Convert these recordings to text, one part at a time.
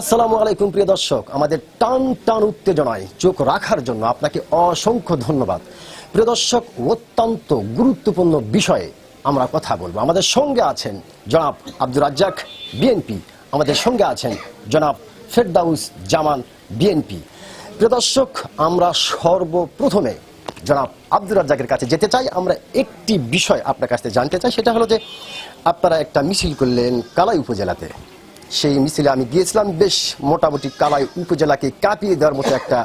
আসসালামু আলাইকুম, প্রিয় দর্শক। আমাদের টান টান উত্তেজনায় চোখ রাখার জন্য আপনাকে অসংখ্য ধন্যবাদ। প্রিয় দর্শক, অত্যন্ত গুরুত্বপূর্ণ বিষয়ে আমরা কথা বলব। আমাদের সঙ্গে আছেন জনাব আব্দুর রাজ্জাক বিএনপি আমাদের সঙ্গে আছেন জনাব ফেরদাউস জামান বিএনপি প্রিয় দর্শক, আমরা সর্বপ্রথমে জনাব আব্দুর রাজ্জাকের কাছে যেতে চাই। আমরা একটি বিষয় আপনার কাছ থেকে জানতে চাই, সেটা হলো যে আপনারা একটা মিছিল করলেন কালাই উপজেলাতে। সেই মিছিলে আমি গিয়েছিলাম। বেশ মোটামুটি কালাই উপজেলাকে কাঁপিয়ে দেওয়ার মতো একটা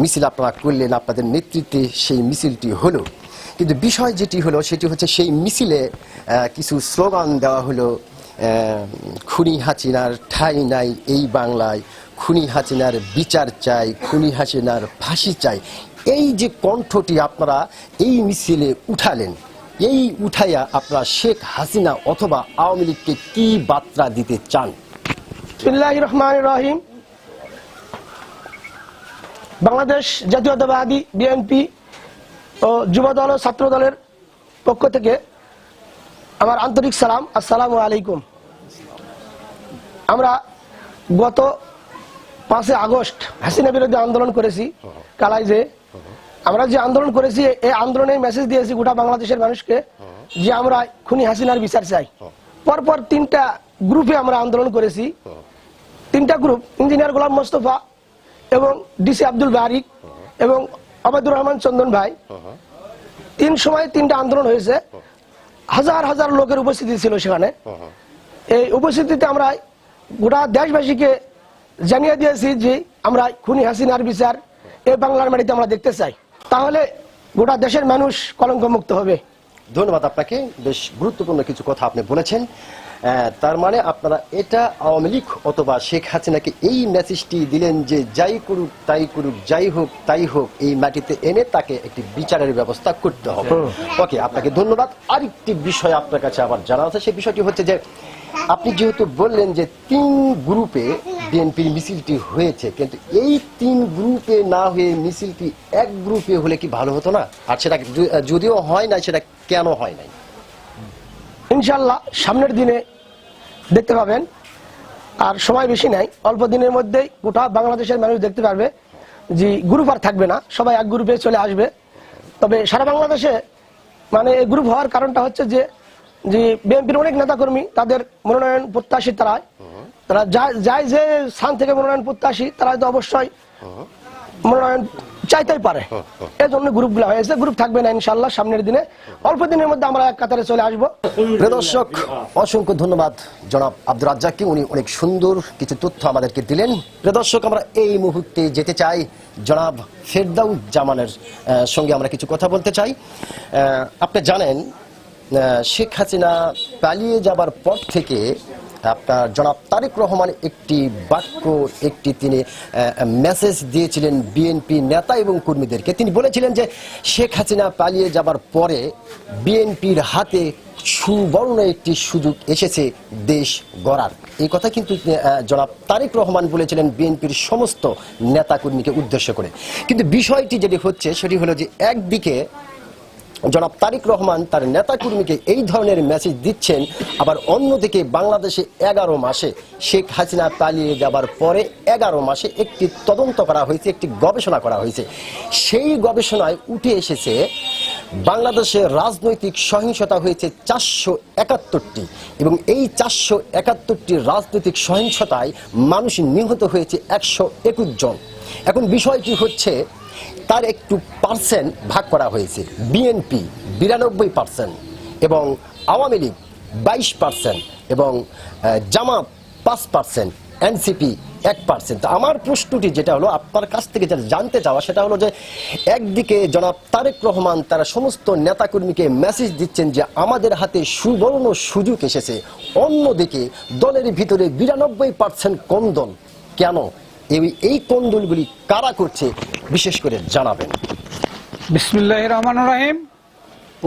মিছিল আপনারা করলেন আপনাদের নেতৃত্বে সেই মিছিলটি হলো। কিন্তু বিষয় যেটি হলো, সেটি হচ্ছে সেই মিছিলে কিছু স্লোগান দেওয়া হলো খুনি হাসিনার ঠাই নাই এই বাংলায়, খুনি হাসিনার বিচার চাই, খুনি হাসিনার ফাঁসি চাই। এই যে কণ্ঠটি আপনারা এই মিছিলে উঠালেন, এই উঠাইয়া আপনারা শেখ হাসিনা অথবা আওয়ামী লীগকে কি বার্তা দিতে চান? বিসমিল্লাহ রহমান রহিম বাংলাদেশ জাতীয়তাবাদী বিএনপি ও যুব দল ও ছাত্র দলের পক্ষ থেকে আমার আন্তরিক সালাম, আসসালামু আলাইকুম। আমরা গত পাঁচই আগস্ট হাসিনা বিরোধী আন্দোলন করেছি কালাইজে আমরা যে আন্দোলন করেছি, এই আন্দোলনে মেসেজ দিয়েছি গোটা বাংলাদেশের মানুষকে যে আমরা খুনি হাসিনার বিচার চাই। পরপর তিনটা গ্রুপে আমরা আন্দোলন করেছি। তিনটা গ্রুপ ইঞ্জিনিয়ার গোলাম মোস্তফা এবং ডিসি আব্দুল বারিক এবং আবাদুর রহমান চন্দন ভাই। তিন সময় তিনটা আন্দোলন হয়েছে। হাজার হাজার লোকের উপস্থিতি ছিল সেখানে। এই উপস্থিতিতে আমরা গোটা দেশবাসীকে জানিয়ে দিয়েছি যে আমরা খুনি হাসিনার বিচার এই বাংলার মাটিতে আমরা দেখতে চাই। তাহলে গোটা দেশের মানুষ কলঙ্ক মুক্ত হবে। ধন্যবাদ আপনাকে। বেশ গুরুত্বপূর্ণ কিছু কথা আপনি বলেছেন। তার মানে আপনারা এটা আওয়ামী লীগ অথবা শেখ হাসিনাকে এই মেসেজটি দিলেন যে যাই করুক তাই করুক যাই হোক তাই হোক এই মাটিতে এনে তাকে একটি বিচারের ব্যবস্থা করতে হবে। ওকে আপনাকে ধন্যবাদ। আরেকটি বিষয় আপনার কাছে আবার জানা আছে সেই বিষয়টি হচ্ছে যে আপনি যেহেতু বললেন যে তিন গ্রুপে বিএনপির মিছিলটি হয়েছে কিন্তু এই তিন গ্রুপে না হয়ে মিছিলটি এক গ্রুপে হলে কি ভালো হতো না? আর সেটা যদিও হয় না সেটা কেন হয় নাই? ইনশাল্লাহ সামনের দিনে দেখতে পাবেন। আর সময় বেশি নাই। অল্প দিনের মধ্যেই গোটা বাংলাদেশের মানুষ দেখতে পারবে যে গ্রুপ আর থাকবে না। সবাই এক গ্রুপে চলে আসবে। তবে সারা বাংলাদেশে মানে গ্রুপ হওয়ার কারণটা হচ্ছে যে যে বিএনপির অনেক নেতাকর্মী, তাদের মনোনয়ন প্রত্যাশী তারা তারা যায় যে স্থান থেকে মনোনয়ন প্রত্যাশী তারা তো অবশ্যই মনোনয়ন চাইতেই পারে। এই জন্য গ্রুপগুলো হয়েছে গ্রুপ থাকবে না ইনশাল্লাহ সামনের দিনে। অল্প দিনের মধ্যে আমরা এক কাতারে চলে আসব। দর্শক অসংখ্য ধন্যবাদ জনাব আব্দুর রাজ্জাককে। উনি অনেক সুন্দর কিছু তথ্য আমাদেরকে দিলেন। দর্শক আমরা এই মুহূর্তে যেতে চাই জনাব ফেরদাউস জামানের সঙ্গে আমরা কিছু কথা বলতে চাই। আপনি জানেন শেখ হাসিনা পালিয়ে যাবার পর থেকে আপনার জনাব তারেক রহমান একটি বাক্য, একটি তিনি মেসেজ দিয়েছিলেন বিএনপি নেতা এবং কর্মীদেরকে। তিনি বলেছিলেন যে, শেখ হাসিনা পালিয়ে যাবার পরে বিএনপির হাতে সুবর্ণ একটি সুযোগ এসেছে দেশ গড়ার। এই কথা কিন্তু জনাব তারেক রহমান বলেছিলেন বিএনপির সমস্ত নেতাকর্মীকে উদ্দেশ্য করে। কিন্তু বিষয়টি যেটি হচ্ছে, সেটি হলো যে, একদিকে জনাব তারিক রহমান তার নেতাকর্মীকে এই ধরনের মেসেজ দিচ্ছেন। আবার অন্যদিকে বাংলাদেশে এগারো মাসে শেখ হাসিনা পালিয়ে যাবার পরে এগারো মাসে একটি তদন্ত করা হয়েছে, একটি গবেষণা করা হয়েছে। সেই গবেষণায় উঠে এসেছে, বাংলাদেশে রাজনৈতিক সহিংসতা হয়েছে চারশো একাত্তরটি এবং এই চারশো একাত্তরটি রাজনৈতিক সহিংসতায় মানুষ নিহত হয়েছে একশো একুশ জন। এখন বিষয়টি হচ্ছে তার একটু পার্সেন্ট ভাগ করা হয়েছে। বিএনপি বিরানব্বই পার্সেন্ট এবং আওয়ামী লীগ বাইশ পার্সেন্ট এবং জামাত পাঁচ পার্সেন্ট এনসিপি এক পার্সেন্ট আমার প্রশ্নটি যেটা হলো, আপনার কাছ থেকে যেটা জানতে চাওয়া, সেটা হলো যে একদিকে জনাব তারেক রহমান তারা সমস্ত নেতাকর্মীকে মেসেজ দিচ্ছেন যে আমাদের হাতে সুবর্ণ সুযোগ এসেছে, অন্যদিকে দলের ভিতরে বিরানব্বই পার্সেন্ট কম দল কেন? এই এই কন্দলগুলি কারা করছে, বিশেষ করে জানাবেন। বিসমুল্লাহ রহমান রাহিম।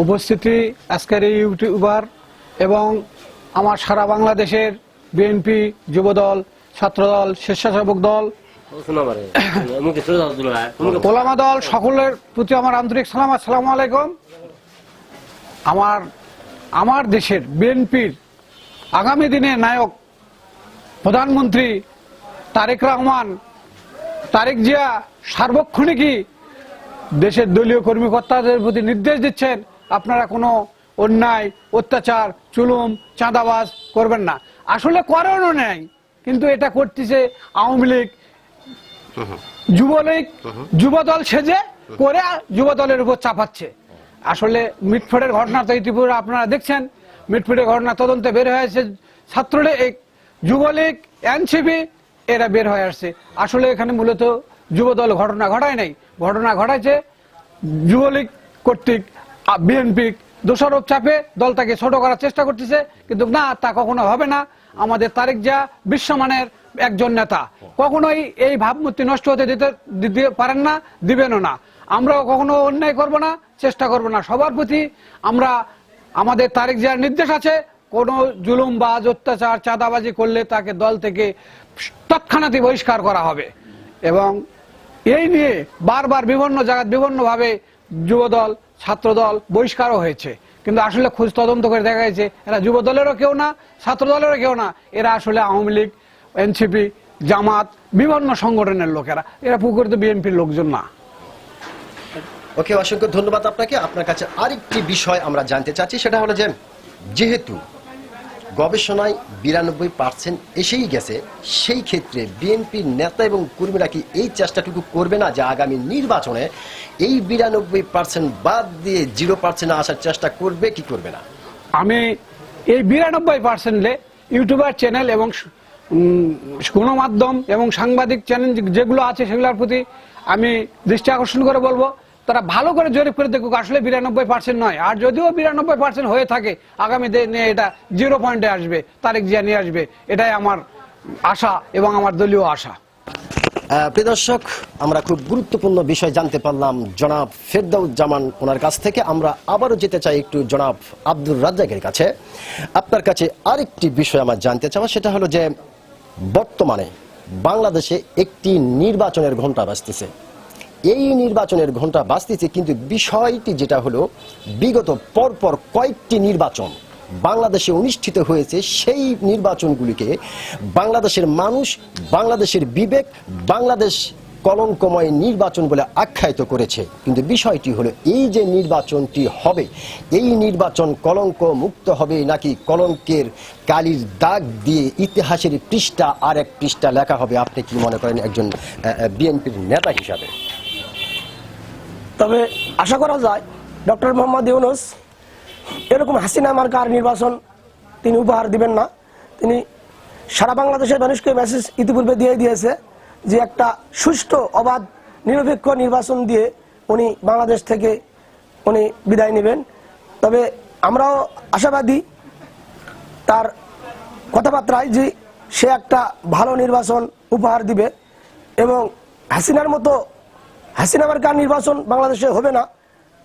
উপস্থিতি আজকের এই ইউটিউবার এবং আমার সারা বাংলাদেশের বিএনপি যুবদল, ছাত্রদল, স্বেচ্ছাসেবক দল, ওলামা দল সকলের প্রতি আমার আন্তরিক সালাম, আসসালামু আলাইকুম। আমার আমার দেশের বিএনপির আগামী দিনে নায়ক প্রধানমন্ত্রী তারেক রহমান, তারেক জিয়া সার্বক্ষণিকই দেশের দলীয় কর্মকর্তাদের প্রতি নির্দেশ দিচ্ছেন, আপনারা কোনো অন্যায়, অত্যাচার, চুলুম, চাঁদাবাজ করবেন না। আসলে করেনও নেই, কিন্তু এটা করতেছে আওয়ামী লীগ। যুবলীগ, যুবদল সেজে করে যুবদলের উপর চাপাচ্ছে। আসলে মিটফোটের ঘটনা তো ইতিপূর্বে আপনারা দেখছেন। মিটফোটের ঘটনা তদন্তে বের হয়েছে ছাত্রলীগ, যুবলীগ, এনসিপি এরা বের হয়ে আসছে। আসলে এখানে মূলত যুবদল ঘটনা ঘটায় নাই। ঘটনা ঘটাইছে যুবলীগ কর্তৃক বিএনপি দোষারোপ চাপে দলটাকে ছোট করার চেষ্টা করতেছে, কিন্তু না, তা কখনো হবে না। আমাদের তারেক যা বিশ্বমানের একজন নেতা। কখনোই এই ভাবমূর্তি নষ্ট হতে দিতে দিতে পারেন না, দিবেনও না। আমরাও কখনো অন্যায় করব না, চেষ্টা করব না। সবার প্রতি আমরা, আমাদের তারেক জিয়ার নির্দেশ আছে, কোনো জুলুমবাজ, অত্যাচার, চাঁদাবাজি করলে তাকে দল থেকে তৎক্ষণাৎই বহিষ্কার করা হবে। এবং এই নিয়ে বারবার বিভিন্ন জায়গায় বিভিন্নভাবে যুবদল, ছাত্রদল বহিষ্কারও হয়েছে। কিন্তু আসলে খোঁজ তদন্ত করে দেখা গেছে, এরা যুব দলেরও কেউ না ছাত্র দলেরও কেউ না। এরা আসলে আওয়ামী লীগ, এনসিপি, জামাত, বিভিন্ন সংগঠনের লোকেরা। এরা পুকুরে বিএনপির লোকজন না। ওকে, অসংখ্য ধন্যবাদ আপনাকে। আপনার কাছে আরেকটি বিষয় আমরা জানতে চাচ্ছি, সেটা হলো যে যেহেতু গবেষণায় বিরানব্বই পার্সেন্ট এসেই গেছে। সেই ক্ষেত্রে বিএনপির নেতা এবং কর্মীরা কি এই চেষ্টাটুকু করবে না যে আগামী নির্বাচনে এই বিরানব্বই পার্সেন্ট বাদ দিয়ে জিরো পার্সেন্টে আসার চেষ্টা করবে, কি করবে না? আমি এই বিরানব্বই পার্সেন্টে ইউটিউবার চ্যানেল এবং গণমাধ্যম এবং সাংবাদিক চ্যানেল যেগুলো আছে সেগুলোর প্রতি আমি দৃষ্টি আকর্ষণ করে বলব। তারা ভালো করে জরিপ করে দেখুক, আসলে বিরানব্বই পার্সেন্ট নয়। আর যদিও বিরানব্বই পার্সেন্ট হয়ে থাকে, আগামী দিনে এটা জিরো পয়েন্টে আসবে, তারেক জিয়া নিয়ে আসবে, এটাই আমার আশা এবং আমার দলীয় আশা। প্রিয় দর্শক, আমরা খুব গুরুত্বপূর্ণ বিষয় জানতে পারলাম জনাব ফেরদাউজ্জামান ওনার কাছ থেকে। আমরা আবারও যেতে চাই একটু জনাব আব্দুর রাজ্জাকের কাছে। আপনার কাছে আরেকটি বিষয় আমার জানতে চাওয়া, সেটা হলো যে বর্তমানে বাংলাদেশে একটি নির্বাচনের ঘণ্টা বাজতেছে। এই নির্বাচনের ঘণ্টা বাজতেছে, কিন্তু বিষয়টি যেটা হলো, বিগত পরপর কয়েকটি নির্বাচন বাংলাদেশে অনুষ্ঠিত হয়েছে, সেই নির্বাচনগুলিকে বাংলাদেশের মানুষ, বাংলাদেশের বিবেক, বাংলাদেশ কলঙ্কময় নির্বাচন বলে আখ্যায়িত করেছে। কিন্তু বিষয়টি হলো, এই যে নির্বাচনটি হবে, এই নির্বাচন কলঙ্ক মুক্ত হবে নাকি কলঙ্কের কালির দাগ দিয়ে ইতিহাসের পৃষ্ঠা আর এক পৃষ্ঠা লেখা হবে? আপনি কি মনে করেন একজন বিএনপির নেতা হিসাবে? তবে আশা করা যায় ডক্টর মোহাম্মদ ইউনুস এরকম হাসিনা মার্কার নির্বাচন তিনি উপহার দিবেন না। তিনি সারা বাংলাদেশের মানুষকে মেসেজ ইতিপূর্বে দিয়ে দিয়েছে যে একটা সুষ্ঠু, অবাধ, নিরপেক্ষ নির্বাচন দিয়ে উনি বাংলাদেশ থেকে উনি বিদায় নেবেন। তবে আমরাও আশাবাদী তার কথাবার্তায় যে সে একটা ভালো নির্বাচন উপহার দিবে এবং হাসিনার মতো হাসিনা মার্কার নির্বাচন বাংলাদেশে হবে না।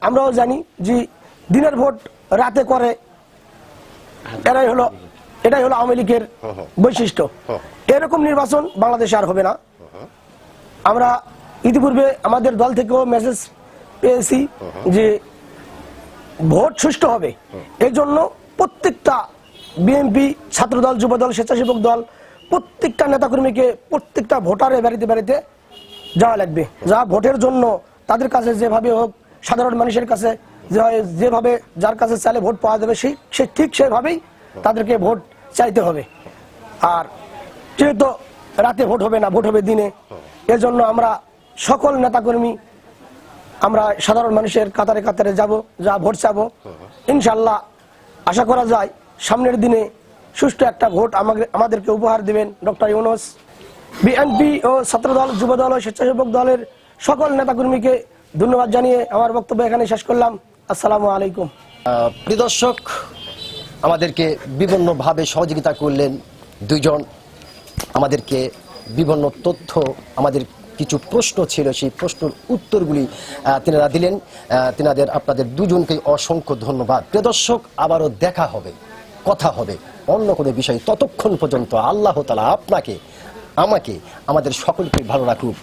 আমরাও জানি যে দিনের ভোট রাতে করে। এটাই হলো এটাই হলো আওয়ামী লীগের বৈশিষ্ট্য। এরকম নির্বাচন বাংলাদেশে আর হবে না। আমরা ইতিপূর্বে আমাদের দল থেকেও মেসেজ পেয়েছি যে ভোট সুষ্ঠু হবে। এই জন্য প্রত্যেকটা বিএনপি ছাত্রদল, যুবদল, স্বেচ্ছাসেবক দল, প্রত্যেকটা নেতাকর্মীকে প্রত্যেকটা ভোটারে বাড়িতে বাড়িতে যাওয়া লাগবে। যা ভোটের জন্য তাদের কাছে যেভাবে হোক, সাধারণ মানুষের কাছে যেভাবে যার কাছে চাইলে ভোট পাওয়া যাবে, সেই, সে ঠিক সেভাবেই তাদেরকে ভোট চাইতে হবে। আর যেহেতু রাতে ভোট হবে না, ভোট হবে দিনে, এজন্য আমরা সকল নেতাকর্মী, আমরা সাধারণ মানুষের কাতারে কাতারে যাব, যা ভোট চাবো। ইনশাল্লাহ আশা করা যায়, সামনের দিনে সুষ্ঠু একটা ভোট আমাকে, আমাদেরকে উপহার দেবেন ডক্টর ইউনুস। বিএনপি ও ছাত্রদল, যুবদল ও স্বেচ্ছাসেবক দলের সকল নেতাকর্মীকে ধন্যবাদ জানিয়ে আমার বক্তব্য এখানে শেষ করলাম। আসসালামু আলাইকুম। দর্শক, আমাদেরকে বিভিন্নভাবে সহযোগিতা করলেন দুইজন। আমাদেরকে বিভিন্ন তথ্য, আমাদের কিছু প্রশ্ন ছিল, সেই প্রশ্নের উত্তরগুলি তিনারা দিলেন। তিনাদের, আপনাদের দুজনকে অসংখ্য ধন্যবাদ। প্রিয় দর্শক, আবারও দেখা হবে, কথা হবে। অন্য কোনো বিষয় ততক্ষণ পর্যন্ত আল্লাহ তালা আপনাকে আমাকে আমাদের সকলকে ভালো রাখুক।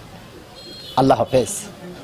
আল্লাহ হাফেজ।